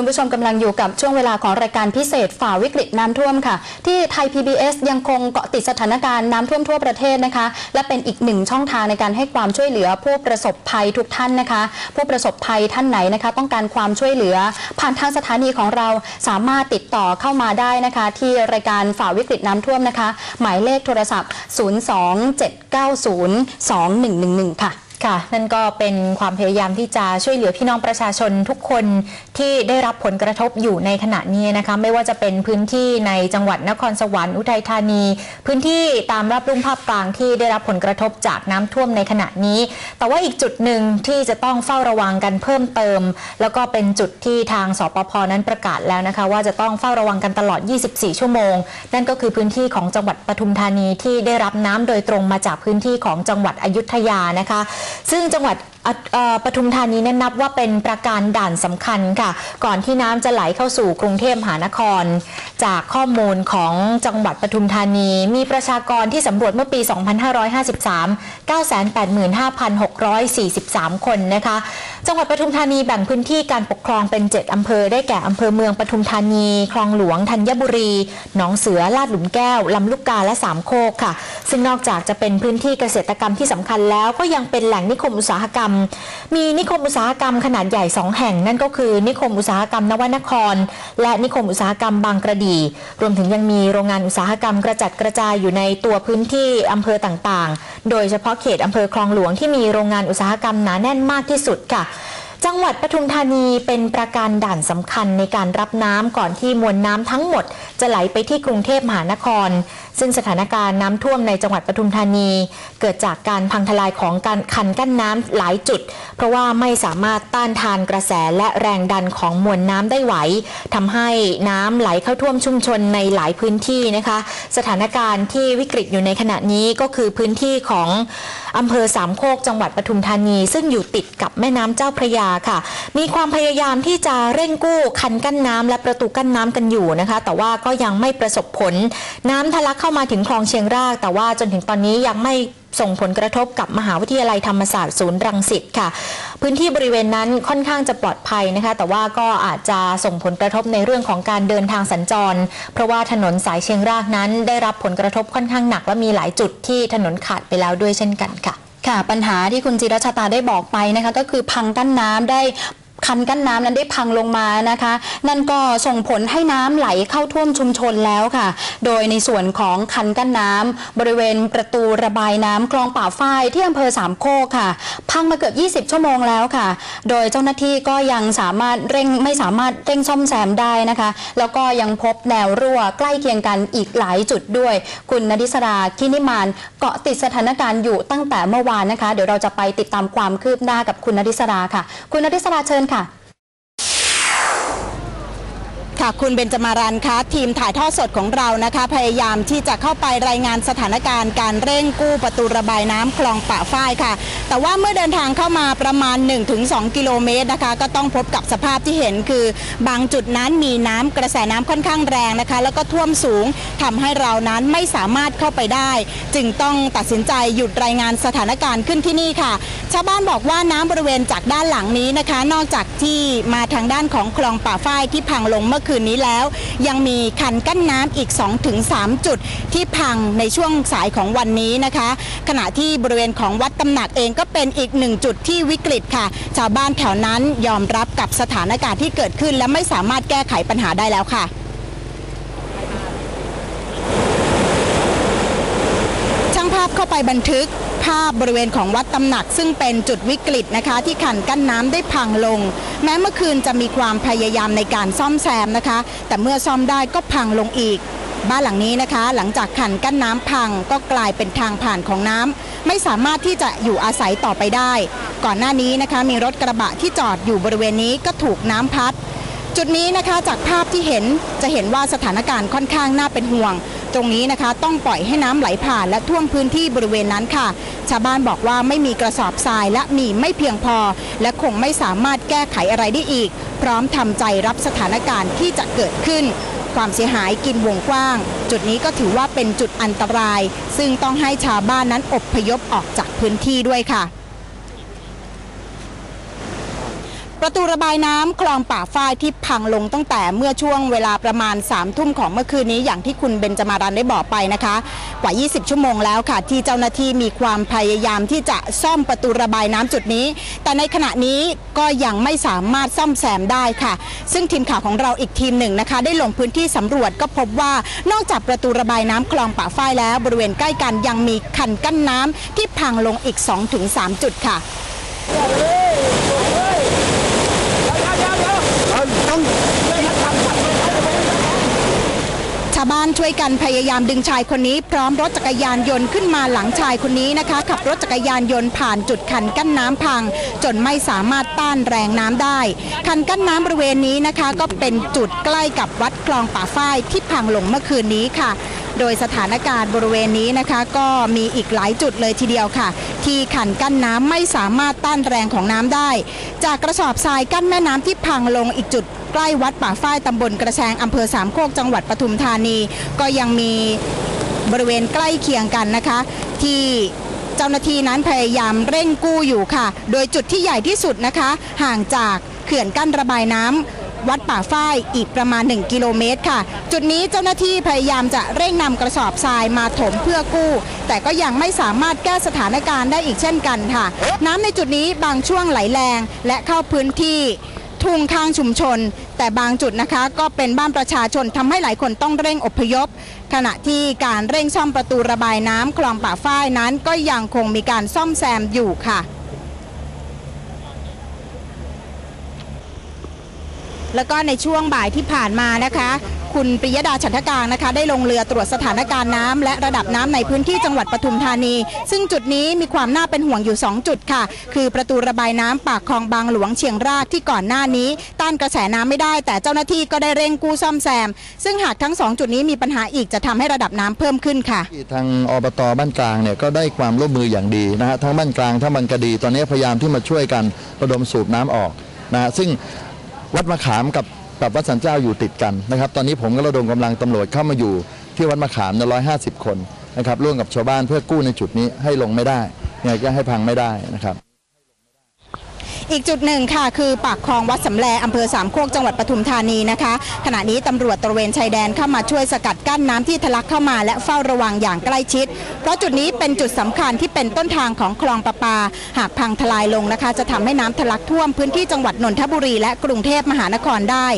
คุณผู้ชมกำลังอยู่กับช่วงเวลาของรายการพิเศษฝ่าวิกฤตน้ำท่วมค่ะ ที่ไทย PBS ยังคงเกาะติดสถานการณ์น้ำท่วมทั่วประเทศนะคะ และเป็นอีกหนึ่งช่องทางในการให้ความช่วยเหลือผู้ประสบภัยทุกท่านนะคะ ผู้ประสบภัยท่านไหนนะคะ ต้องการความช่วยเหลือ ผ่านทางสถานีของเราสามารถติดต่อเข้ามาได้นะคะ ที่รายการฝ่าวิกฤตน้ำท่วมนะคะ หมายเลขโทรศัพท์ 027902111 ค่ะ ค่ะ นั่นก็เป็นความพยายามที่จะช่วยเหลือพี่น้องประชาชนทุกคนที่ได้รับผลกระทบอยู่ในขณะนี้นะคะ ไม่ว่าจะเป็นพื้นที่ในจังหวัดนครสวรรค์อุทัยธานี พื้นที่ตามรับรุ่มภาคกลางที่ได้รับผลกระทบจากน้ำท่วมในขณะนี้ แต่ว่าอีกจุดหนึ่งที่จะต้องเฝ้าระวังกันเพิ่มเติม แล้วก็เป็นจุดที่ทางสปพนั้นประกาศแล้วนะคะ ว่าจะต้องเฝ้าระวังกันตลอด 24 ชั่วโมง นั่นก็คือพื้นที่ของจังหวัดปทุมธานีที่ได้รับน้ำโดยตรงมาจากพื้นที่ของจังหวัดอยุธยานะคะซึ่งจังหวัด ปทุมธานีนั้นนับว่าเป็นประการด่านสำคัญค่ะ ก่อนที่น้ำจะไหลเข้าสู่กรุงเทพมหานคร จากข้อมูลของจังหวัดปทุมธานี มีประชากรที่สำรวจเมื่อปี 2553 985,643 คนนะคะ จังหวัดปทุมธานีแบ่งพื้นที่การปกครองเป็น 7อำเภอได้แก่อำเภอเมืองปทุมธานี คลองหลวงธัญบุรี หนองเสือลาดหลุมแก้วลำลูกกาและสามโคกค่ะ ซึ่งนอกจากจะเป็นพื้นที่เกษตรกรรมที่สำคัญแล้วก็ยังเป็นแหล่งนิคมอุตสาหกรรมมีนิคมอุตสาหกรรมขนาดใหญ่ 2 แห่ง นั่นก็คือนิคมอุตสาหกรรมนวนคร และนิคมอุตสาหกรรมบางกระดี รวมถึงยังมีโรงงานอุตสาหกรรมกระจัดกระจายอยู่ในตัวพื้นที่อำเภอต่างๆ โดยเฉพาะเขตอำเภอคลองหลวงที่มีโรงงานอุตสาหกรรมหนาแน่นมากที่สุดค่ะจังหวัดปทุมธานีเป็นประการด่านสำคัญในการรับน้ำก่อนที่มวลน้ำทั้งหมด จะไหลไปที่กรุงเทพมหานคร ซึ่งสถานการณ์น้ำท่วมในจังหวัดปทุมธานี เกิดจากการพังทลายของการคันกั้นน้ำหลายจุด เพราะว่าไม่สามารถต้านทานกระแสและแรงดันของมวลน้ำได้ไหวทำให้น้ำไหลเข้าท่วมชุมชนในหลายพื้นที่นะคะ สถานการณ์ที่วิกฤตอยู่ในขณะนี้ก็คือพื้นที่ของอำเภอสามโคกจังหวัดปทุมธานี ซึ่งอยู่ติดกับแม่น้ำเจ้าพระยาค่ะ มีความพยายามที่จะเร่งกู้คันกั้นน้ำและประตูกั้นน้ำกันอยู่นะคะ แต่ว่าก็ยังไม่ประสบผลน้ำทะลักเข้ามาถึงคลองเชียงราก แต่ว่าจนถึงตอนนี้ยังไม่ส่งผลกระทบกับมหาวิทยาลัยธรรมศาสตร์ศูนย์รังสิตค่ะ พื้นที่บริเวณนั้นค่อนข้างจะปลอดภัยนะคะ แต่ว่าก็อาจจะส่งผลกระทบในเรื่องของการเดินทางสัญจร เพราะว่าถนนสายเชียงรากนั้นได้รับผลกระทบค่อนข้างหนักและมีหลายจุดที่ถนนขาดไปแล้วด้วยเช่นกันค่ะค่ะปัญหาที่คุณจิรชาตาได้บอกไปนะคะก็คือพังกั้นน้ำได้ คันกั้นน้ำนั้นได้พังลงมานะคะ นั่นก็ส่งผลให้น้ำไหลเข้าท่วมชุมชนแล้วค่ะ โดยในส่วนของคันกั้นน้ำบริเวณประตูระบายน้ำคลองป่าฝ้ายที่อำเภอสามโคกค่ะ พังมาเกือบ 20 ชั่วโมงแล้วค่ะ โดยเจ้าหน้าที่ก็ยังสามารถเร่งไม่สามารถเร่งซ่อมแซมได้นะคะ แล้วก็ยังพบแนวรั่วใกล้เคียงกันอีกหลายจุดด้วย คุณนดิสราคินิมานเกาะติดสถานการณ์อยู่ตั้งแต่เมื่อวานนะคะ เดี๋ยวเราจะไปติดตามความคืบหน้ากับคุณนดิสราค่ะ คุณนดิสราเชิญค่ะ ค่ะคุณเบนจมารันคะทีมถ่ายทอดสดของเรานะคะ พยายามที่จะเข้าไปรายงานสถานการณ์การเร่งกู้ประตูระบายน้ำคลองป่าฝ้ายค่ะ แต่ว่าเมื่อเดินทางเข้ามาประมาณ 1-2 กิโลเมตรนะคะ ก็ต้องพบกับสภาพที่เห็นคือบางจุดนั้นมีน้ำกระแสน้ำค่อนข้างแรงนะคะ แล้วก็ท่วมสูงทำให้เรานั้นไม่สามารถเข้าไปได้ จึงต้องตัดสินใจหยุดรายงานสถานการณ์ขึ้นที่นี่ค่ะ ชาวบ้านบอกว่าน้ำบริเวณจากด้านหลังนี้นะคะ นอกจากที่มาทางด้านของคลองป่าฝ้ายที่พังลงเมื่อคืนนี้แล้ว ยังมีคันกั้นน้ำอีก 2-3 จุดที่พังในช่วงสายของวันนี้นะคะ ขณะที่บริเวณของวัดตำหนักเองก็เป็นอีกหนึ่งจุดที่วิกฤตค่ะ ชาวบ้านแถวนั้นยอมรับกับสถานการณ์ที่เกิดขึ้น และไม่สามารถแก้ไขปัญหาได้แล้วค่ะช่างภาพเข้าไปบันทึก ภาพบริเวณของวัดตำหนัก ซึ่งเป็นจุดวิกฤตนะคะ ที่ขันกั้นน้ำได้พังลง แม้เมื่อคืนจะมีความพยายามในการซ่อมแซมนะคะ แต่เมื่อซ่อมได้ก็พังลงอีก บ้านหลังนี้นะคะ หลังจากขันกั้นน้ำพังก็กลายเป็นทางผ่านของน้ำไม่สามารถที่จะอยู่อาศัยต่อไปได้ ก่อนหน้านี้นะคะมีรถกระบะที่จอดอยู่บริเวณนี้ก็ถูกน้ำพัดจุดนี้นะคะจากภาพที่เห็นจะเห็นว่าสถานการณ์ค่อนข้างน่าเป็นห่วง ตรงนี้นะคะต้องปล่อยให้น้ำไหลผ่านและท่วมพื้นที่บริเวณนั้นค่ะ ชาวบ้านบอกว่าไม่มีกระสอบทรายและมีไม่เพียงพอ และคงไม่สามารถแก้ไขอะไรได้อีก พร้อมทำใจรับสถานการณ์ที่จะเกิดขึ้น ความเสียหายกินวงกว้าง จุดนี้ก็ถือว่าเป็นจุดอันตราย ซึ่งต้องให้ชาวบ้านนั้นอบพยพออกจากพื้นที่ด้วยค่ะ ประตูระบายน้ำคลองป่าฝ้ายที่พังลงตั้งแต่เมื่อช่วงเวลาประมาณ3ามทุ่มของเมื่อคืนนี้อย่างที่คุณเบนจมารันได้บอกไปนะคะ กว่า 20 ชั่วโมงแล้วค่ะ ที่เจ้าหน้าที่มีความพยายามที่จะซ่อมประตูระบายน้ำจุดนี้ แต่ในขณะนี้ก็ยังไม่สามารถซ่อมแซมได้ค่ะ ซึ่งทีมข่าวของเราอีกทีมหนึ่งนะคะ ได้ลงพื้นที่สำรวจก็พบว่านอกจากประตูระบายน้ำคลองป่าฝ้ายแล้ว บริเวณใกล้กันยังมีคันกั้นน้ำที่พังลงอีก 2-3 จุดค่ะ ชาวบ้านช่วยกันพยายามดึงชายคนนี้ พร้อมรถจักรยานยนต์ขึ้นมาหลังชายคนนี้นะคะ ขับรถจักรยานยนต์ผ่านจุดคันกั้นน้ำพัง จนไม่สามารถต้านแรงน้ำได้ คันกั้นน้ำบริเวณนี้นะคะ ก็เป็นจุดใกล้กับวัดคลองป่าฝ้ายที่พังลงเมื่อคืนนี้ค่ะโดยสถานการณ์บริเวณนี้นะคะ ก็มีอีกหลายจุดเลยทีเดียวค่ะ ที่ขันกั้นน้ำไม่สามารถต้านแรงของน้ำได้ จากกระสอบทรายกั้นแม่น้ำที่พังลงอีกจุดใกล้วัดป่าฝ้ายตำบลกระแชงอำเภอสามโคกจังหวัดปทุมธานี ก็ยังมีบริเวณใกล้เคียงกันนะคะ ที่เจ้าหน้าที่นั้นพยายามเร่งกู้อยู่ค่ะ โดยจุดที่ใหญ่ที่สุดนะคะ ห่างจากเขื่อนกั้นระบายน้ำวัดป่าฝ้ายอีกประมาณ 1 กิโลเมตรค่ะ จุดนี้เจ้าหน้าที่พยายามจะเร่งนำกระสอบทรายมาถมเพื่อกู้ แต่ก็ยังไม่สามารถแก้สถานการณ์ได้อีกเช่นกันค่ะ น้ำในจุดนี้บางช่วงไหลแรงและเข้าพื้นที่ ทุ่งข้างชุมชน แต่บางจุดนะคะก็เป็นบ้านประชาชนทำให้หลายคนต้องเร่งอพยพ ขณะที่การเร่งซ่อมประตูระบายน้ำคลองป่าฝ้ายนั้นก็ยังคงมีการซ่อมแซมอยู่ค่ะ แล้วก็ในช่วงบ่ายที่ผ่านมานะคะ คุณปริยดาฉันทกางนะคะ ได้ลงเรือตรวจสถานการณ์น้ำและระดับน้ำในพื้นที่จังหวัดปทุมธานี ซึ่งจุดนี้มีความน่าเป็นห่วงอยู่ 2 จุดค่ะ คือประตูระบายน้ำปากคลองบางหลวงเชียงรากที่ก่อนหน้านี้ ต้านกระแสน้ำไม่ได้ แต่เจ้าหน้าที่ก็ได้เร่งกู้ซ่อมแซม ซึ่งหากทั้ง 2 จุดนี้มีปัญหาอีกจะทำให้ระดับน้ำเพิ่มขึ้นค่ะ ทางอบตบ้านกลางเนี่ยก็ได้ความร่วมมืออย่างดีนะฮะทั้งบ้านกลางทั้งบันกระดี ตอนนี้พยายามที่มาช่วยกันระดมสูบน้ำออกนะฮะซึ่ง วัดมะขามกับกับวัดสันเจ้าอยู่ติดกันนะครับ ตอนนี้ผมก็ระดมกำลังตำรวจเข้ามาอยู่ที่วัดมะขามเนี่ยร้อยห้าสิบคนนะครับร่วมกับชาวบ้านเพื่อกู้ในจุดนี้ให้ลงไม่ได้ยังไงก็ให้พังไม่ได้นะครับ อีกจุดหนึ่งค่ะ คือปากคลองวัดสำแลอำเภอสามโคกจังหวัดปทุมธานีนะคะ ขณะนี้ตำรวจตระเวนชายแดนเข้ามาช่วยสกัดกั้นน้ำที่ทะลักเข้ามาและเฝ้าระวังอย่างใกล้ชิด เพราะจุดนี้เป็นจุดสำคัญที่เป็นต้นทางของคลองประปา หากพังทลายลงนะคะ จะทำให้น้ำทะลักท่วมพื้นที่จังหวัดนนทบุรีและกรุงเทพมหานครได้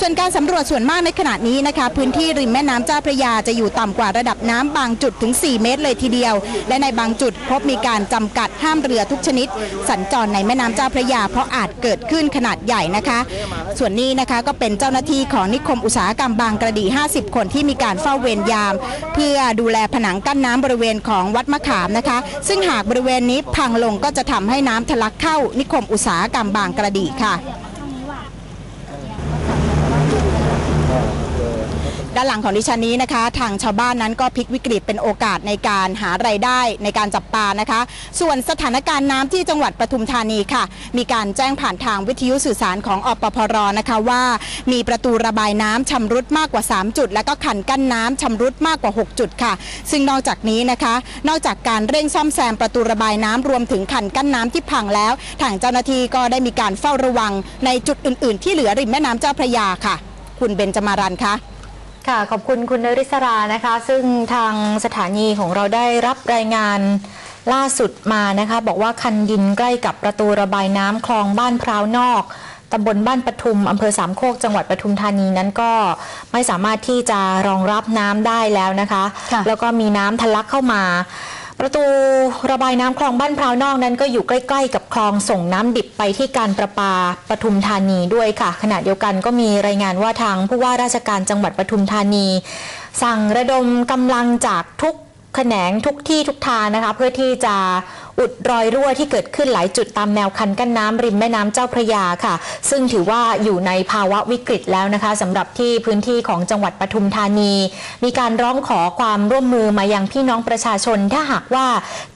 ส่วนการสำรวจส่วนมากในขณะนี้นะคะพื้นที่ริมแม่น้ำเจ้าพระยาจะอยู่ต่ำกว่าระดับน้ำบางจุดถึง 4 เมตรเลยทีเดียว และในบางจุดพบมีการจำกัดห้ามเรือทุกชนิด สัญจรในแม่น้ำเจ้าพระยา เพราะอาจเกิดขึ้นขนาดใหญ่นะคะ ส่วนนี้นะคะก็เป็นเจ้าหน้าที่ของนิคมอุตสาหกรรมบางกระดี 50 คนที่มีการเฝ้าเวรยาม เพื่อดูแลผนังกั้นน้ำบริเวณของวัดมะขามนะคะ ซึ่งหากบริเวณนี้พังลงก็จะทำให้น้ำทะลักเข้านิคมอุตสาหกรรมบางกระดีค่ะ ด้านหลังของดิฉันนี้นะคะ ทางชาวบ้านนั้นก็พลิกวิกฤตเป็นโอกาสในการหารายได้ในการจับปลานะคะ ส่วนสถานการณ์น้ำที่จังหวัดปทุมธานีค่ะ มีการแจ้งผ่านทางวิทยุสื่อสารของอปพรนะคะว่า มีประตูระบายน้ำชำรุดมากกว่า 3 จุด และก็คันกั้นน้ำชำรุดมากกว่า 6 จุดค่ะ ซึ่งนอกจากนี้นะคะ นอกจากการเร่งซ่อมแซมประตูระบายน้ำรวมถึงคันกั้นน้ำที่พังแล้ว ทางเจ้าหน้าที่ก็ได้มีการเฝ้าระวังในจุดอื่น ๆ ที่เหลือริมแม่น้ำเจ้าพระยาค่ะ คุณเบนจมารันคะ ค่ะ ขอบคุณคุณนริศรานะคะ ซึ่งทางสถานีของเราได้รับรายงานล่าสุดมานะคะ บอกว่าคันดินใกล้กับประตูระบายน้ำคลองบ้านพร้าวนอกตำบลบ้านปทุมอำเภอสามโคกจังหวัดปทุมธานีนั้นก็ไม่สามารถที่จะรองรับน้ำได้แล้วนะคะค่ะแล้วก็มีน้ำทะลักเข้ามา ประตูระบายน้ำคลองบ้านพร้าวนอกนั้นก็อยู่ใกล้ ๆ กับคลองส่งน้ำดิบไปที่การประปาปทุมธานีด้วยค่ะ ขณะเดียวกันก็มีรายงานว่าทางผู้ว่าราชการจังหวัดปทุมธานี สั่งระดมกำลังจากทุกแขนงทุกที่ทุกทางนะคะ เพื่อที่จะ อุดรอยรั่วที่เกิดขึ้นหลายจุดตามแนวคันกั้นน้ำริมแม่น้ำเจ้าพระยาค่ะ ซึ่งถือว่าอยู่ในภาวะวิกฤตแล้วนะคะสำหรับที่พื้นที่ของจังหวัดปทุมธานี มีการร้องขอความร่วมมือมายังพี่น้องประชาชน ถ้าหากว่า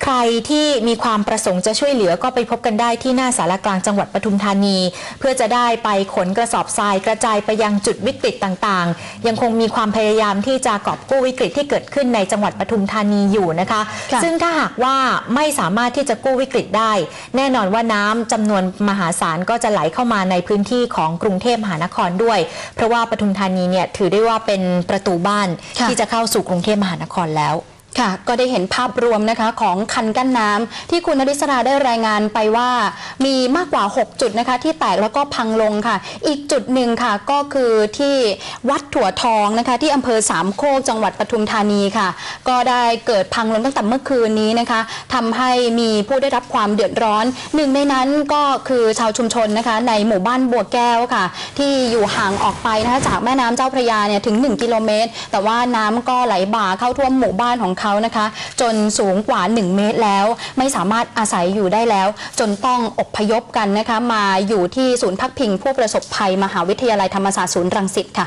ใครที่มีความประสงค์จะช่วยเหลือก็ไปพบกันได้ที่หน้าสารกลางจังหวัดปทุมธานี เพื่อจะได้ไปขนกระสอบทรายกระจายไปยังจุดวิกฤตต่างๆ ยังคงมีความพยายามที่จะกอบกู้วิกฤตที่เกิดขึ้นในจังหวัดปทุมธานีอยู่นะคะค่ะซึ่งถ้าหากว่าไม่สามารถถที่จะกู้วิกฤตได้ แน่นอนว่าน้ำจำนวนมหาศาลก็จะไหลเข้ามาในพื้นที่ของกรุงเทพมหานครด้วย เพราะว่าปทุมธานีเนี่ยถือได้ว่าเป็นประตูบ้านค่ะที่จะเข้าสู่กรุงเทพมหานครแล้ว ค่ะก็ได้เห็นภาพรวมนะคะของคันกั้นน้ำที่คุณนริศราได้รายงานไปว่า มีมากกว่า 6 จุดนะคะ ที่แตกแล้วก็พังลงค่ะ อีกจุดหนึ่งค่ะก็คือที่วัดถั่วทองนะคะ ที่อำเภอสามโคกจังหวัดปทุมธานีค่ะ ก็ได้เกิดพังลงตั้งแต่เมื่อคืนนี้นะคะทำให้มีผู้ได้รับความเดือดร้อนหนึ่งในนั้นก็คือชาวชุมชนนะคะ ในหมู่บ้านบัวแก้วค่ะ ที่อยู่ห่างออกไปนะคะจากแม่น้ำเจ้าพระยาเนี่ยถึง 1 กิโลเมตร แต่ว่าน้ำก็ไหลบ่าเข้าท่วมหมู่บ้านของเขานะคะ จนสูงกว่า 1 เมตรแล้ว ไม่สามารถอาศัยอยู่ได้แล้ว จนต้องอบพยพกันนะคะ มาอยู่ที่ศูนย์พักพิงผู้ประสบภัยมหาวิทยาลัยธรรมศาสตร์ศูนย์รังสิตค่ะ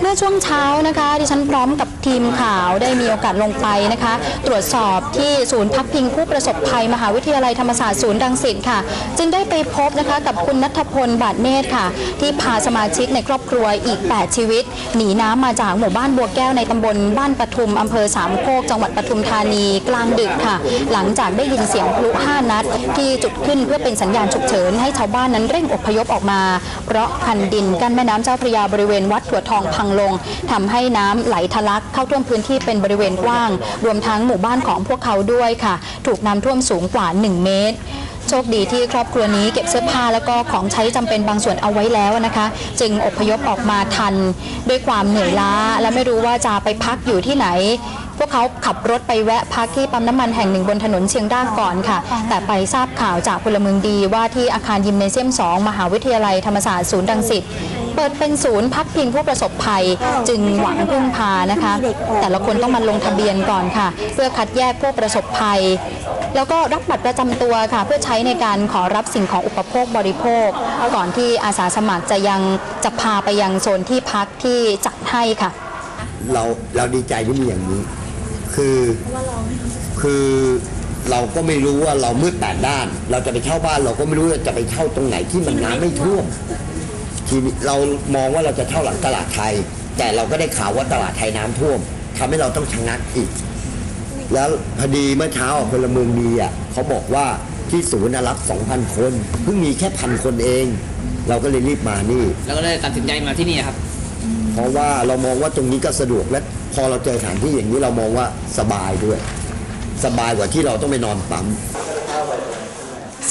เมื่อช่วงเช้านะคะ ดิฉันพร้อมกับทีมข่าวได้มีโอกาสลงไปนะคะ ตรวจสอบที่ศูนย์พักพิงผู้ประสบภัย มหาวิทยาลัยธรรมศาสตร์ศูนย์รังสิตค่ะ จึงได้ไปพบนะคะกับคุณนัทพลบาทเนตรค่ะ ที่พาสมาชิกในครอบครัวอีก 8 ชีวิต หนีน้ำมาจากหมู่บ้านบัวแก้วในตำบลบ้านปทุมอำเภอสามโคกจังหวัดปทุมธานีกลางดึกค่ะ หลังจากได้ยินเสียงพลุ5นัด ที่จุดขึ้นเพื่อเป็นสัญญาณฉุกเฉินให้ชาวบ้านนั้นเร่งอพยพออกมา เพราะคันดินกั้นแม่น้ำเจ้าพระยาบริเวณวัดถั่วทองพังลงทำให้น้ำไหลทะลักเข้าท่วมพื้นที่เป็นบริเวณกว้าง รวมทั้งหมู่บ้านของพวกเขาด้วยค่ะ ถูกน้ำท่วมสูงกว่า 1 เมตรโชคดีที่ครอบครัวนี้เก็บเสื้อผ้าแล้วก็ของใช้จำเป็นบางส่วนเอาไว้แล้วนะคะ จึงอพยพออกมาทัน ด้วยความเหนื่อยล้า และไม่รู้ว่าจะไปพักอยู่ที่ไหน พวกเขาขับรถไปแวะพักที่ปั๊มน้ำมันแห่งหนึ่งบนถนนเชียงราก่อนค่ะ แต่ไปทราบข่าวจากพลเมืองดีว่าที่อาคารยิมเนเซียม 2 มหาวิทยาลัยธรรมศาสตร์ศูนย์รังสิตเปิดเป็นศูนย์พักพิงผู้ประสบภัย จึงหวังพึ่งพานะคะ แต่ละคนต้องมาลงทะเบียนก่อนค่ะ เพื่อคัดแยกผู้ประสบภัย แล้วก็รับบัตรประจำตัวค่ะ เพื่อใช้ในการขอรับสิ่งของอุปโภคบริโภค ก่อนที่อาสาสมัครจะยังจะพาไปยังโซนที่พักที่จัดให้ค่ะ เราเราดีใจที่มีอย่างนี้ คือคือเราก็ไม่รู้ว่าเรามืดแปดด้าน เราจะไปเช่าบ้านเราก็ไม่รู้ว่าจะไปเช่าตรงไหนที่มันน้ำไม่ท่วม ทีนี้เรามองว่าเราจะเช่าหลังตลาดไทย แต่เราก็ได้ข่าวว่าตลาดไทยน้ำท่วมทำให้เราต้องชะงักอีก แล้วพอดีเมื่อเช้าพลเมืองดีอะเขาบอกว่าที่ศูนย์น่ะรับ 2,000 คนเพิ่งมีแค่พันคนเอง เราก็เลยรีบมานี่ แล้วก็เลยตัดสินใจมาที่นี่ครับ เพราะว่าเรามองว่าตรงนี้ก็สะดวกและพอเราเจอสถานที่อย่างนี้เรามองว่าสบายด้วย สบายกว่าที่เราต้องไปนอนปั๊ม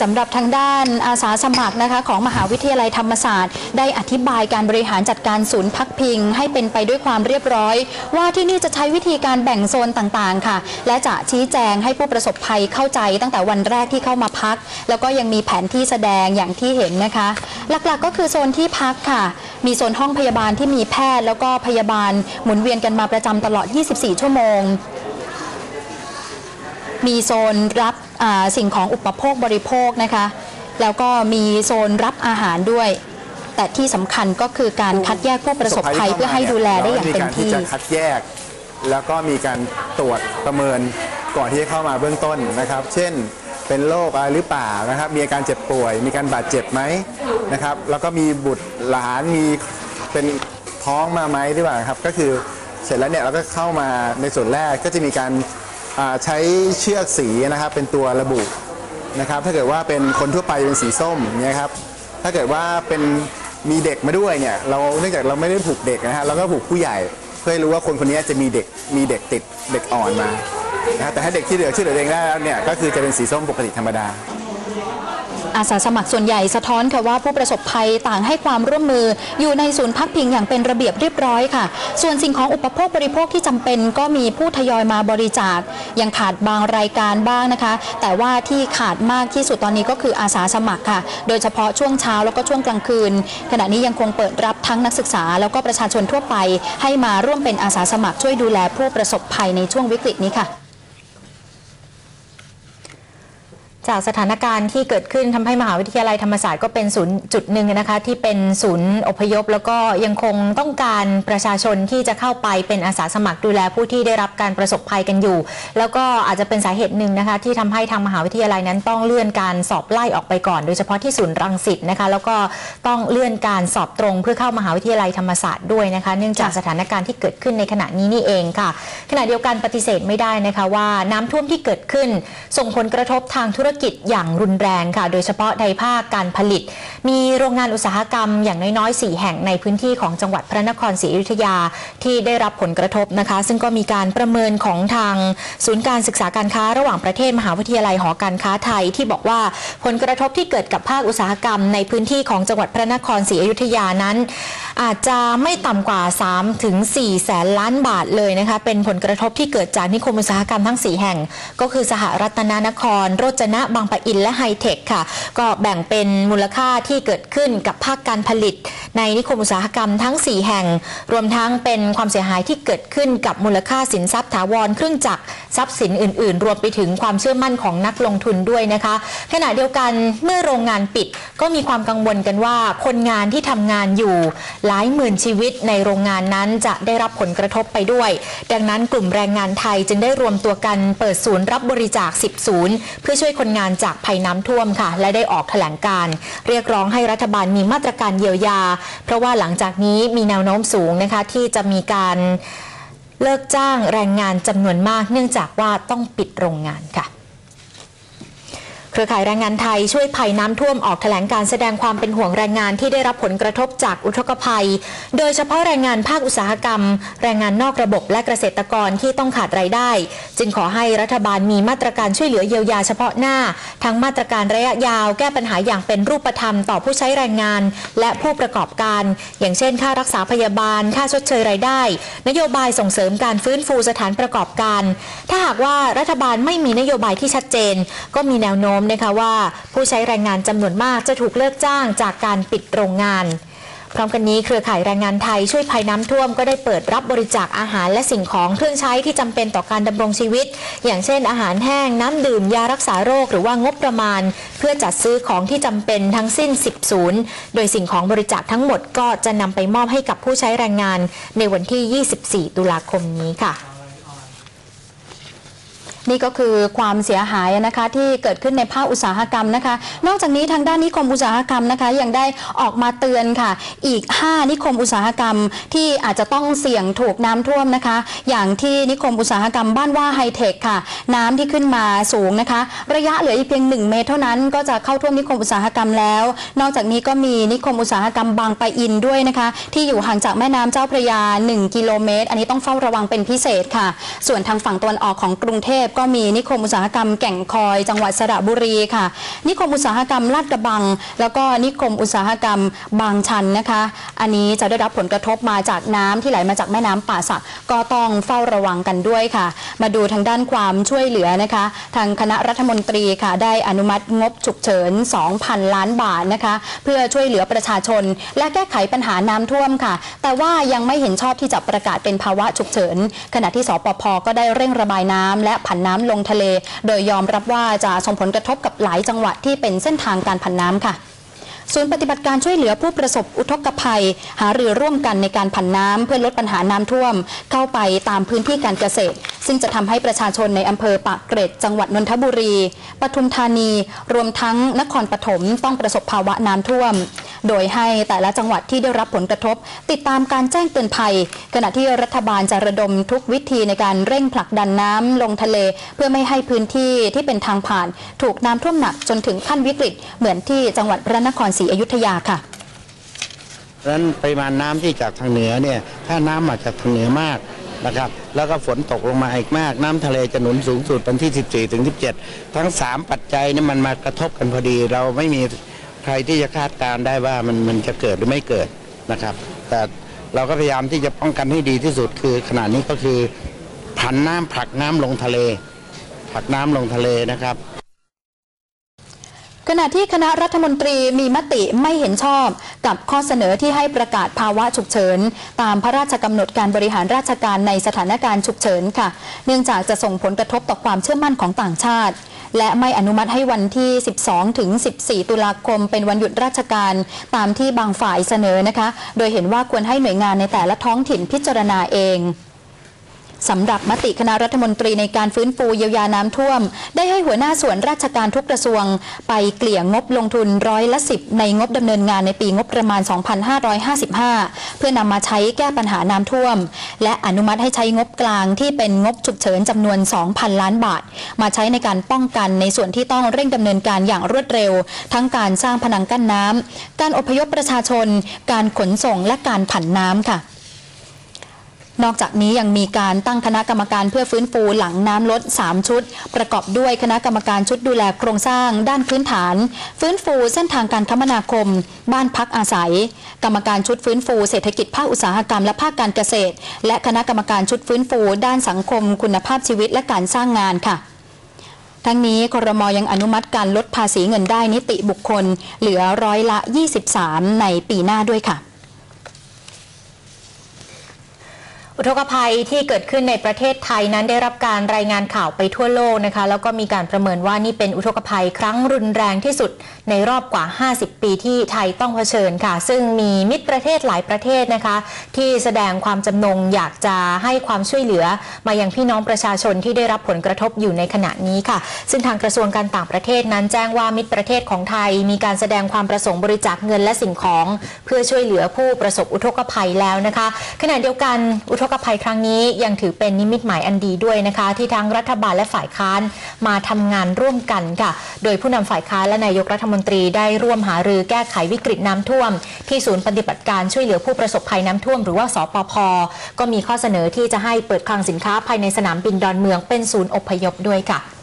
สำหรับทางด้านอาสาสมัครนะคะของมหาวิทยาลัยธรรมศาสตร์ ได้อธิบายการบริหารจัดการศูนย์พักพิง ให้เป็นไปด้วยความเรียบร้อย ว่าที่นี่จะใช้วิธีการแบ่งโซนต่างๆค่ะ และจะชี้แจงให้ผู้ประสบภัยเข้าใจตั้งแต่วันแรกที่เข้ามาพัก แล้วก็ยังมีแผนที่แสดงอย่างที่เห็นนะคะ หลักๆก็คือโซนที่พักค่ะ มีโซนห้องพยาบาลที่มีแพทย์ แล้วก็พยาบาลหมุนเวียนกันมาประจำตลอด 24 ชั่วโมง มีโซนรับสิ่งของอุปโภคบริโภคนะคะ แล้วก็มีโซนรับอาหารด้วย แต่ที่สำคัญก็คือการคัดแยกผู้ประสบภัยเพื่อให้ดูแลได้อย่างเต็มที่มีการที่จะคัดแยก แล้วก็มีการตรวจประเมินก่อนที่จะเข้ามาเบื้องต้นนะครับ เช่นเป็นโรคอะไรหรือเปล่านะครับ มีอาการเจ็บป่วย มีการบาดเจ็บไหมนะครับ แล้วก็มีบุตรหลานมีเป็นท้องมาไหมหรือเปล่าครับ ก็คือเสร็จแล้วเนี่ยเราก็เข้ามาในส่วนแรกก็จะมีการ ใช้เชือกสีนะครับเป็นตัวระบุนะครับ ถ้าเกิดว่าเป็นคนทั่วไปเป็นสีส้มเนี่ยครับ ถ้าเกิดว่าเป็นมีเด็กมาด้วยเนี่ยเราเนื่องจากเราไม่ได้ผูกเด็กนะฮะเราก็ผูกผู้ใหญ่เพื่อรู้ว่าคนคนนี้จะมีเด็กมีเด็กติดเด็กอ่อนมานะฮะแต่ถ้าเด็กที่เหลือช่วยเหลือเองได้แล้วเนี่ยก็คือจะเป็นสีส้มปกติธรรมดา อาสาสมัครส่วนใหญ่สะท้อนค่ะว่าผู้ประสบภัยต่างให้ความร่วมมือ อยู่ในศูนย์พักพิงอย่างเป็นระเบียบเรียบร้อยค่ะ ส่วนสิ่งของอุปโภคบริโภคที่จำเป็นก็มีผู้ทยอยมาบริจาคยังขาดบางรายการบ้างนะคะ แต่ว่าที่ขาดมากที่สุดตอนนี้ก็คืออาสาสมัครค่ะ โดยเฉพาะช่วงเช้าแล้วก็ช่วงกลางคืน ขณะนี้ยังคงเปิดรับทั้งนักศึกษา แล้วก็ประชาชนทั่วไป ให้มาร่วมเป็นอาสาสมัครช่วยดูแลผู้ประสบภัยในช่วงวิกฤตนี้ค่ะ จากสถานการณ์ที่เกิดขึ้นทำให้มหาวิทยาลัยธรรมศาสตร์ก็เป็นศูนย์จุดหนึ่งนะคะ ที่เป็นศูนย์อพยพ แล้วก็ยังคงต้องการประชาชนที่จะเข้าไปเป็นอาสาสมัครดูแลผู้ที่ได้รับการประสบภัยกันอยู่ แล้วก็อาจจะเป็นสาเหตุหนึ่งนะคะ ที่ทำให้ทางมหาวิทยาลัยนั้นต้องเลื่อนการสอบไล่ออกไปก่อน โดยเฉพาะที่ศูนย์รังสิตนะคะ แล้วก็ต้องเลื่อนการสอบตรงเพื่อเข้ามหาวิทยาลัยธรรมศาสตร์ด้วยนะคะ เนื่องจากสถานการณ์ที่เกิดขึ้นในขณะนี้นี่เองค่ะขณะเดียวกันปฏิเสธไม่ได้นะคะว่าน้ำท่วมที่เกิดขึ้น ส่งผลกระทบทางธุรกิจอย่างรุนแรงค่ะ โดยเฉพาะในภาคการผลิต มีโรงงานอุตสาหกรรมอย่างน้อยๆ 4 แห่งในพื้นที่ของจังหวัดพระนครศรีอยุธยาที่ได้รับผลกระทบนะคะ ซึ่งก็มีการประเมินของทางศูนย์การศึกษาการค้าระหว่างประเทศมหาวิทยาลัยหอการค้าไทย ที่บอกว่าผลกระทบที่เกิดกับภาคอุตสาหกรรม ในพื้นที่ของจังหวัดพระนครศรีอยุธยานั้น อาจจะไม่ต่ำกว่า 3 ถึง 4 แสนล้านบาทเลยนะคะเป็นผลกระทบที่เกิดจากนิคมอุตสาหกรรมทั้ง 4 แห่ง ก็คือสหรัฐนานครโรจนะบางปะอินและไฮเทคค่ะ ก็แบ่งเป็นมูลค่าที่เกิดขึ้นกับภาคการผลิต ในนิคมอุตสาหกรรมทั้ง 4 แห่ง รวมทั้งเป็นความเสียหายที่เกิดขึ้นกับมูลค่าสินทรัพย์ถาวรเครื่องจักรทรัพย์สินอื่น ๆ รวมไปถึงความเชื่อมั่นของนักลงทุนด้วยนะคะ ขณะเดียวกันเมื่อโรงงานปิดก็มีความกังวลกันว่า คนงานที่ทำงานอยู่หลายหมื่นชีวิตในโรงงานนั้นจะได้รับผลกระทบไปด้วย ดังนั้นกลุ่มแรงงานไทยจึงได้รวมตัวกันเปิดศูนย์รับบริจาค 10 ศูนย์ เพื่อช่วยคนงานจากภัยน้ำท่วมค่ะ และได้ออกแถลงการ เรียกร้องให้รัฐบาลมีมาตรการเยียวยา เพราะว่าหลังจากนี้มีแนวโน้มสูงนะคะที่จะมีการเลิกจ้างแรงงานจำนวนมาก เนื่องจากว่าต้องปิดโรงงานค่ะ รือข่ายแรงงานไทยช่วยภัยน้ำท่วมออกแถลงการแสดงความเป็นห่วงแรงงานที่ได้รับผลกระทบจากอุทกภัย โดยเฉพาะแรงงานภาคอุตสาหกรรม แรงงานนอกระบบและเกษตรกรที่ต้องขาดรายได้ จึงขอให้รัฐบาลมีมาตรการช่วยเหลือเยียวยาเฉพาะหน้า ทั้งมาตรการระยะยาวแก้ปัญหาอย่างเป็นรูปธรรมต่อผู้ใช้แรงงาน และผู้ประกอบการ อย่างเช่น ค่ารักษาพยาบาล ค่าชดเชยรายได้ นโยบายส่งเสริมการฟื้นฟูสถานประกอบการ ถ้าหากว่ารัฐบาลไม่มีนโยบายที่ชัดเจน ก็มีแนวโน้มนะคะว่าผู้ใช้แรงงานจำนวนมากจะถูกเลิกจ้างจากการปิดโรงงาน พร้อมกันนี้เครือข่ายแรงงานไทยช่วยภัยน้ำท่วมก็ได้เปิดรับบริจาคอาหารและสิ่งของเครื่องใช้ที่จำเป็นต่อการดำรงชีวิต อย่างเช่น อาหารแห้ง น้ำดื่มยารักษาโรคหรือว่างบประมาณ เพื่อจัดซื้อของที่จำเป็นทั้งสิ้น 10 ศูนย์ โดยสิ่งของบริจาคทั้งหมดก็จะนำไปมอบให้กับผู้ใช้แรงงานในวันที่ 24 ตุลาคมนี้ค่ะ นี่ก็คือความเสียหายนะคะที่เกิดขึ้นในภาคอุตสาหกรรมนะคะ นอกจากนี้ทางด้านนิคมอุตสาหกรรมนะคะ ยังได้ออกมาเตือนค่ะ อีก 5 นิคมอุตสาหกรรมที่อาจจะต้องเสี่ยงถูกน้ำท่วมนะคะ อย่างที่นิคมอุตสาหกรรมบ้านว่าไฮเทคค่ะ น้ำที่ขึ้นมาสูงนะคะ ระยะเหลืออีกเพียง 1 เมตรเท่านั้นก็จะเข้าท่วมนิคมอุตสาหกรรมแล้ว นอกจากนี้ก็มีนิคมอุตสาหกรรมบางปะอินด้วยนะคะ ที่อยู่ห่างจากแม่น้ำเจ้าพระยา 1 กิโลเมตร อันนี้ต้องเฝ้าระวังเป็นพิเศษค่ะ ส่วนทางฝั่งตะวันออกของกรุงเทพก็มีนิคมอุตสาหกรรมแก่งคอย จังหวัดสระบุรีค่ะ นิคมอุตสาหกรรมลาดกระบัง แล้วก็นิคมอุตสาหกรรมบางชันนะคะ อันนี้จะได้รับผลกระทบมาจากน้ำที่ไหลมาจากแม่น้ำป่าสักก็ต้องเฝ้าระวังกันด้วยค่ะ มาดูทางด้านความช่วยเหลือนะคะ ทางคณะรัฐมนตรีค่ะ ได้อนุมัติงบฉุกเฉิน 2,000 ล้านบาทนะคะ เพื่อช่วยเหลือประชาชน และแก้ไขปัญหาน้ำท่วมค่ะ แต่ว่ายังไม่เห็นชอบที่จะประกาศเป็นภาวะฉุกเฉิน ขณะที่สปพก็ได้เร่งระบายน้ำและผันน้ำลงทะเล โดยยอมรับว่าจะส่งผลกระทบกับหลายจังหวัดที่เป็นเส้นทางการผันน้ำค่ะศูนย์ปฏิบัติการช่วยเหลือผู้ประสบอุทกภัย หารือร่วมกันในการผันน้ำเพื่อลดปัญหาน้ำท่วม เข้าไปตามพื้นที่การเกษตร ซึ่งจะทำให้ประชาชนในอำเภอปากเกร็ดจังหวัดนนทบุรี ปทุมธานี รวมทั้งนครปฐมต้องประสบภาวะน้ำท่วม โดยให้แต่ละจังหวัดที่ได้รับผลกระทบ ติดตามการแจ้งเตือนภัย ขณะที่รัฐบาลจะระดมทุกวิธีในการเร่งผลักดันน้ำลงทะเล เพื่อไม่ให้พื้นที่ที่เป็นทางผ่าน ถูกน้ำท่วมหนักจนถึงขั้นวิกฤต เหมือนที่จังหวัดพระนครศรีอยุธยาค่ะเพราะนั้นปริมาณน้ำที่จากทางเหนือเนี่ยถ้าน้ำมาจากทางเหนือมากนะครับแล้วก็ฝนตกลงมาอีกมาก น้ำทะเลจะหนุนสูงสุดวันที่ 14 ถึง 17 ทั้ง 3 ปัจจัยนี่มันมากระทบกันพอดี เราไม่มี รที่จะคาดการได้ว่ามันมันจะเกิดหรือไม่เกิดนะครับ แต่เราก็พยายามที่จะป้องกันให้ดีที่สุดคือขณะนี้ก็คือผันน้ำผลักน้ำลงทะเลผลักน้ำลงทะเลนะครับ ขณะที่คณะรัฐมนตรีมีมติไม่เห็นชอบกับข้อเสนอที่ให้ประกาศภาวะฉุกเฉิน ตามพระราชกำหนดการบริหารราชการในสถานการณ์ฉุกเฉินค่ะ เนื่องจากจะส่งผลกระทบต่อความเชื่อมั่นของต่างชาติ และไม่อนุมัติให้วันที่ 12 ถึง 14 ตุลาคม เป็นวันหยุดราชการตามที่บางฝ่ายเสนอนะคะ โดยเห็นว่าควรให้หน่วยงานในแต่ละท้องถิ่นพิจารณาเอง สำหรับมติคณะรัฐมนตรีในการฟื้นฟูเยียวยาน้ำท่วม ได้ให้หัวหน้าส่วนราชการทุกกระทรวง ไปเกลี่ยงบลงทุนร้อยละสิบในงบดำเนินงานในปีงบประมาณ 2555 เพื่อนำมาใช้แก้ปัญหาน้ำท่วม และอนุมัติให้ใช้งบกลางที่เป็นงบฉุกเฉินจำนวน 2,000 ล้านบาท มาใช้ในการป้องกันในส่วนที่ต้องเร่งดำเนินการอย่างรวดเร็ว ทั้งการสร้างพนังกั้นน้ำการอพยพประชาชน การขนส่งและการผันน้ำค่ะ นอกจากนี้ยังมีการตั้งคณะกรรมการเพื่อฟื้นฟูหลังน้ำลด 3 ชุด ประกอบด้วยคณะกรรมการชุดดูแลโครงสร้าง ด้านพื้นฐาน ฟื้นฟูเส้นทางการคมนาคม บ้านพักอาศัย กรรมการชุดฟื้นฟูเศรษฐกิจภาคอุตสาหกรรมและภาคการเกษตร และคณะกรรมการชุดฟื้นฟู ด้านสังคม คุณภาพชีวิตและการสร้างงานค่ะทั้งนี้ครมยังอนุมัติการลดภาษีเงินได้นิติบุคคล เหลือร้อยละ 23 ในปีหน้าด้วยค่ะ อุทกภัยที่เกิดขึ้นในประเทศไทยนั้นได้รับการรายงานข่าวไปทั่วโลกนะคะ แล้วก็มีการประเมินว่านี่เป็นอุทกภัยครั้งรุนแรงที่สุด ในรอบกว่า 50 ปีที่ไทยต้องเผชิญค่ะ ซึ่งมีมิตรประเทศหลายประเทศนะคะ ที่แสดงความจำนงอยากจะให้ความช่วยเหลือ มายังพี่น้องประชาชนที่ได้รับผลกระทบอยู่ในขณะนี้ค่ะ ซึ่งทางกระทรวงการต่างประเทศนั้นแจ้งว่ามิตรประเทศของไทย มีการแสดงความประสงค์บริจาคเงินและสิ่งของ เพื่อช่วยเหลือผู้ประสบอุทกภัยแล้วนะคะ ขณะเดียวกันอุทกภัยครั้งนี้ยังถือเป็นนิมิตหมายอันดีด้วยนะคะ ที่ทั้งรัฐบาลและฝ่ายค้านมาทำงานร่วมกันค่ะ โดยผู้นำฝ่ายค้านและนายกรัฐมนตรีได้ร่วมหารือแก้ไขวิกฤตน้ำท่วม ที่ศูนย์ปฏิบัติการช่วยเหลือผู้ประสบภัยน้ำท่วม หรือว่าสปพก็มีข้อเสนอที่จะให้เปิดคลังสินค้าภายในสนามบินดอนเมืองเป็นศูนย์อพยพด้วยค่ะ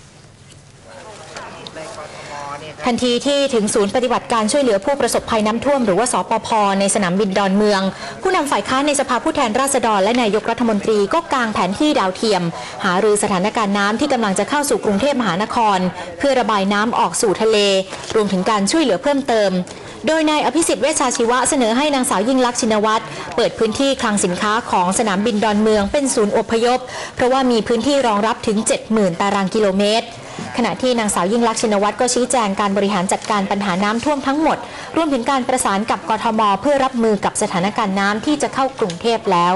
ทันทีที่ถึงศูนย์ปฏิบัติการช่วยเหลือผู้ประสบภัยน้ำท่วม หรือว่าสปพในสนามบินดอนเมือง ผู้นำฝ่ายค้านในสภาผู้แทนราษฎรและนายกรัฐมนตรีก็กางแผนที่ดาวเทียม หารือสถานการณ์น้ำที่กำลังจะเข้าสู่กรุงเทพมหานคร เพื่อระบายน้ำออกสู่ทะเล รวมถึงการช่วยเหลือเพิ่มเติมโดยนายอภิสิทธิ์เวชชาชีวะเสนอให้นางสาวยิ่งลักษณ์ชินวัตรเปิดพื้นที่คลังสินค้าของสนามบินดอนเมืองเป็นศูนย์อพยพ เพราะว่ามีพื้นที่รองรับถึง 70,000 ตารางกิโลเมตร ขณะที่นางสาวยิ่งลักษณ์ชินวัตรก็ชี้แจงการบริหารจัดการปัญหาน้ำท่วมทั้งหมด รวมถึงการประสานกับกทม เพื่อรับมือกับสถานการณ์น้ำที่จะเข้ากรุงเทพแล้ว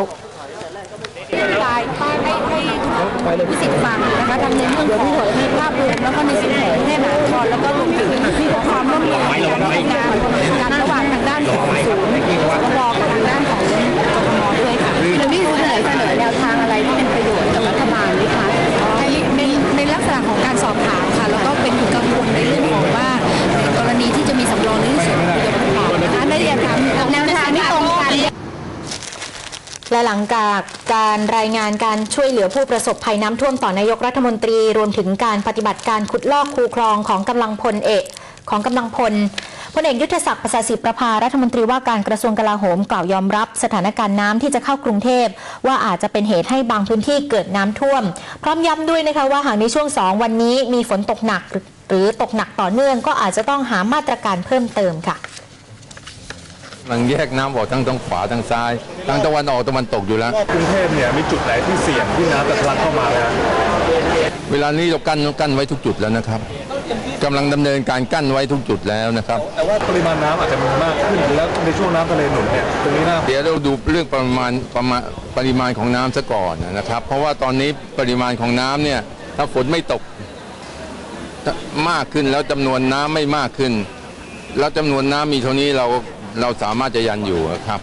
ผู้สิทธิ์ฟังนะคะทั้งในเรื่องของภาพรวมแล้วก็ในส่วนของกรุงเทพมหานครแล้วก็รวมถึงความร่วมมือในการทำงานการระหว่างทางด้านของศูนย์สบกับทางด้านของกทมด้วยค่ะหรือมีเสนอเสนอแนวทางอะไรที่เป็นประโยชน์กับรัฐบาลไหมคะ ในลักษณะของการสอบถามค่ะ แล้วก็เป็นกังวลในเรื่องของว่าในกรณีที่จะมีสำรองในเรื่องส่วนประโยชน์ต่างนะคะได้อยากถามแนวทางที่ตรงกันและหลังจากการรายงานการช่วยเหลือผู้ประสบภัยน้ำท่วมต่อนายกรัฐมนตรี รวมถึงการปฏิบัติการขุดลอกคูคลองของกำลังพลเอก ของกำลังพลพลเอกยุทธศักดิ์ประสาสิประภารัฐมนตรีว่าการกระทรวงกลาโหมกล่าวยอมรับ สถานการณ์น้ำที่จะเข้ากรุงเทพ ว่าอาจจะเป็นเหตุให้บางพื้นที่เกิดน้ำท่วม พร้อมย้ำด้วยนะคะว่าหากในช่วงสองวันนี้มีฝนตกหนัก หรือตกหนักต่อเนื่อง ก็อาจจะต้องหามาตรการเพิ่มเติมค่ะกำลังแยกน้ำออกทั้งทางขวาทางซ้ายทางตะวันออกตะวันตกอยู่แล้วกรุงเทพเนี่ยมีจุดไหนที่เสี่ยงที่น้ำจะทะลักเข้ามาเลยฮะเวลานี้เรากั้นกั้นไว้ทุกจุดแล้วนะครับ กำลังดำเนินการกั้นไว้ทุกจุดแล้วนะครับ แต่ว่าปริมาณน้ำอาจจะมีมากขึ้นแล้วในช่วงน้ำทะเลหนุนเนี่ยตรงนี้น่าเดี๋ยวเราดูเรื่องปริมาณประมาณปริมาณของน้ำซะก่อนนะครับ เพราะว่าตอนนี้ปริมาณของน้ำเนี่ยถ้าฝนไม่ตกมากขึ้นแล้วจำนวนน้ำไม่มากขึ้น แล้วจำนวนน้ำมีเท่านี้เราเราสามารถจะยันอยู่ครับ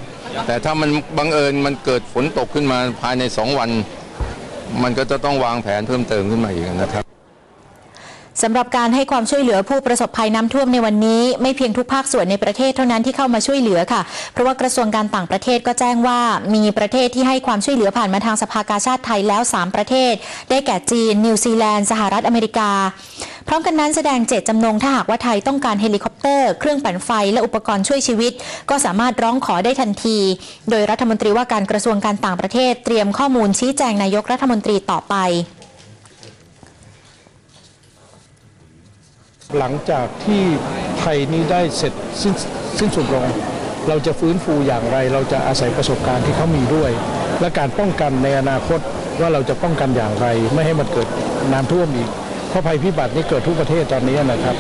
แต่ถ้ามันบังเอิญมันเกิดฝนตกขึ้นมาภายในสองวัน มันก็จะต้องวางแผนเพิ่มเติมขึ้นมาอีกนะครับ สำหรับการให้ความช่วยเหลือผู้ประสบภัยน้ำท่วมในวันนี้ ไม่เพียงทุกภาคส่วนในประเทศเท่านั้นที่เข้ามาช่วยเหลือค่ะ เพราะว่ากระทรวงการต่างประเทศก็แจ้งว่า มีประเทศที่ให้ความช่วยเหลือผ่านมาทางสภากาชาติไทยแล้ว 3 ประเทศ ได้แก่จีน นิวซีแลนด์ สหรัฐอเมริกา พร้อมกันนั้นแสดงเจตจำนงถ้าหากว่าไทยต้องการเฮลิคอปเตอร์ เครื่องปั่นไฟและอุปกรณ์ช่วยชีวิต ก็สามารถร้องขอได้ทันที โดยรัฐมนตรีว่าการกระทรวงการต่างประเทศ เตรียมข้อมูลชี้แจงนายกรัฐมนตรีต่อไป หลังจากที่ไทยนี้ได้เสร็จสิ้นสิ้นสุดลง เราจะฟื้นฟูอย่างไร เราจะอาศัยประสบการณ์ที่เขามีด้วย และการป้องกันในอนาคตว่าเราจะป้องกันอย่างไร ไม่ให้มันเกิดน้ำท่วมอีก เพราะภัยพิบัตินี้เกิดทุกประเทศตอนนี้นะครับ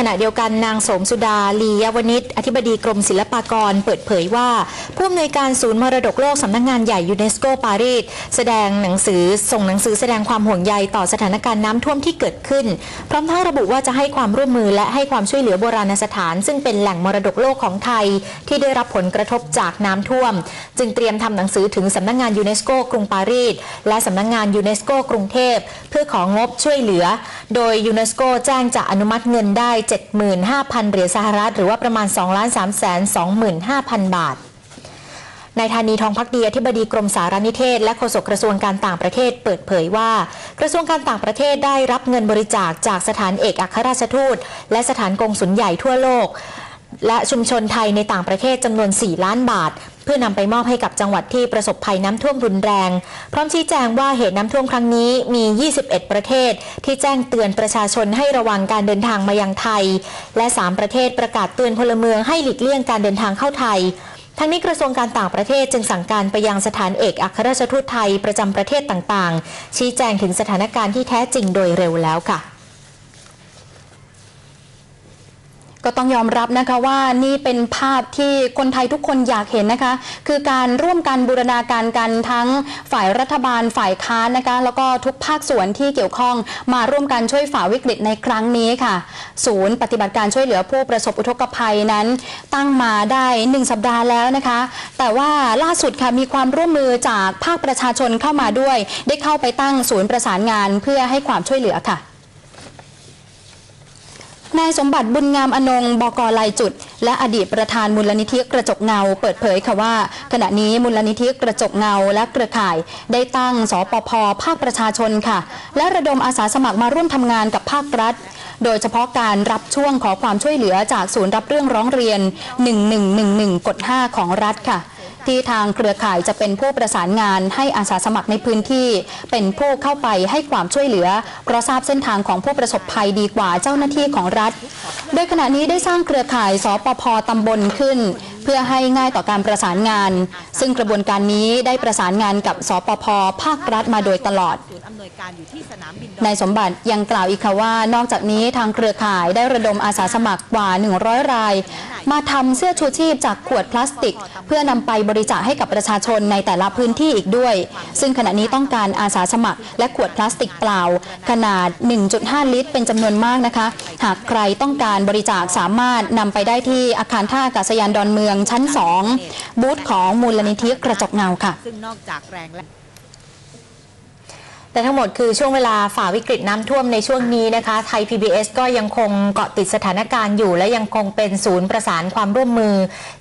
ขณะเดียวกันนางสมสุดาลียวนิชอธิบดีกรมศิลปากรเปิดเผยว่าผู้อำนวยการศูนย์มรดกโลกสำนักงงานใหญ่ยูเนสโกปารีสแสดงหนังสือส่งหนังสือแสดงความห่วงใยต่อสถานการณ์น้ำท่วมที่เกิดขึ้น พร้อมทั้งระบุว่าจะให้ความร่วมมือและให้ความช่วยเหลือโบราณสถาน ซึ่งเป็นแหล่งมรดกโลกของไทย ที่ได้รับผลกระทบจากน้ำท่วม จึงเตรียมทำหนังสือถึงสำนักงานยูเนสโกกรุงปารีสและสำนักงานยูเนสโกกรุงเทพเพื่อของบช่วยเหลือ โดยยูเนสโกแจ้งจะอนุมัติเงินได้75,000 เหรียญสหรัฐ หรือว่าประมาณ 2 3 2 5 0 0 0 บาทนายธานีทองพักดีอธิบดีกรมสารนิเทศ และโฆษกกระทรวงการต่างประเทศเปิดเผยว่า กระทรวงการต่างประเทศได้รับเงินบริจาคจากสถานเอกอัครราชทูต และสถานกงสุลใหญ่ทั่วโลก และชุมชนไทยในต่างประเทศจำนวน 4 ล้านบาท เพื่อนำไปมอบให้กับจังหวัดที่ประสบภัยน้ำท่วมรุนแรง พร้อมชี้แจงว่าเหตุน้ำท่วมครั้งนี้มี 21 ประเทศ ที่แจ้งเตือนประชาชนให้ระวังการเดินทางมายังไทย และ 3 ประเทศประกาศเตือนพลเมืองให้หลีกเลี่ยงการเดินทางเข้าไทยทั้งนี้กระทรวงการต่างประเทศจึงสั่งการไปยังสถานเอกอัครราชทูตไทยประจำประเทศต่างๆ ชี้แจงถึงสถานการณ์ที่แท้จริงโดยเร็วแล้วค่ะ ก็ต้องยอมรับนะคะว่านี่เป็นภาพที่คนไทยทุกคนอยากเห็นนะคะ คือการร่วมกันบูรณาการกันทั้งฝ่ายรัฐบาลฝ่ายค้านนะคะ แล้วก็ทุกภาคส่วนที่เกี่ยวข้องมาร่วมกันช่วยฝ่าวิกฤตในครั้งนี้ค่ะ ศูนย์ปฏิบัติการช่วยเหลือผู้ประสบอุทกภัยนั้น ตั้งมาได้ 1 สัปดาห์แล้วนะคะ แต่ว่าล่าสุดค่ะมีความร่วมมือจากภาคประชาชนเข้ามาด้วย ได้เข้าไปตั้งศูนย์ประสานงานเพื่อให้ความช่วยเหลือค่ะ นายสมบัติบุญงามอนงบกลายจุด และอดีตประธานมูลนิธิกระจกเงา เปิดเผยค่ะว่า ขณะนี้มูลนิธิกระจกเงาและเครือข่าย ได้ตั้งสปพภาคประชาชนค่ะ และระดมอาสาสมัครมาร่วมทำงานกับภาครัฐ โดยเฉพาะการรับช่วงขอความช่วยเหลือจากศูนย์รับเรื่องร้องเรียน 1111กด5ของรัฐค่ะ ที่ทางเครือข่ายจะเป็นผู้ประสานงานให้อาสาสมัครในพื้นที่ เป็นผู้เข้าไปให้ความช่วยเหลือ เพราะทราบเส้นทางของผู้ประสบภัยดีกว่าเจ้าหน้าที่ของรัฐ โดยขณะนี้ได้สร้างเครือข่ายสปพตำบลขึ้น เพื่อให้ง่ายต่อการประสานงาน ซึ่งกระบวนการนี้ได้ประสานงานกับสปพภาครัฐมาโดยตลอดนายสมบินนายสมบัติยังกล่าวอีกค่ะว่านอกจากนี้ทางเครือข่ายได้ระดมอาสาสมัครกว่า 100 ราย มาทำเสื้อชูชีพจากขวดพลาสติก เพื่อนำไปบริริจาคให้กับประชาชนในแต่ละพื้นที่อีกด้วย ซึ่งขณะนี้ต้องการอาสาสมัคร และขวดพลาสติกเปล่า ขนาด 1.5 ลิตร เป็นจำนวนมากนะคะ หากใครต้องการบริจาคสามารถนำไปได้ที่อาคารท่าอากาศยานดอนเมืองชั้น 2 บูธของมูลนิธิกระจกเงาค่ะ ซึ่งนอกจากแรง แต่ทั้งหมดคือช่วงเวลาฝ่าวิกฤตน้ำท่วมในช่วงนี้นะคะ ไทย PBS ก็ยังคงเกาะติดสถานการณ์อยู่ และยังคงเป็นศูนย์ประสานความร่วมมือ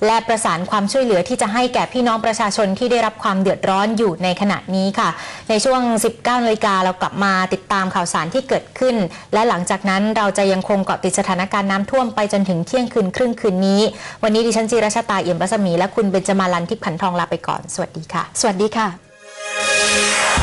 และประสานความช่วยเหลือที่จะให้แก่พี่น้องประชาชนที่ได้รับความเดือดร้อนอยู่ในขณะนี้ค่ะ ในช่วง 19นาฬิกาเรากลับมาติดตามข่าวสารที่เกิดขึ้น และหลังจากนั้นเราจะยังคงเกาะติดสถานการณ์น้ำท่วมไปจนถึงเที่ยงคืนครึ่งคืนนี้ วันนี้ดิฉันจีรัชตาเอี่ยมรัศมีและคุณเบญจมาลันทิพย์ขันทองลาไปก่อน สวัสดีค่ะ สวัสดีค่ะ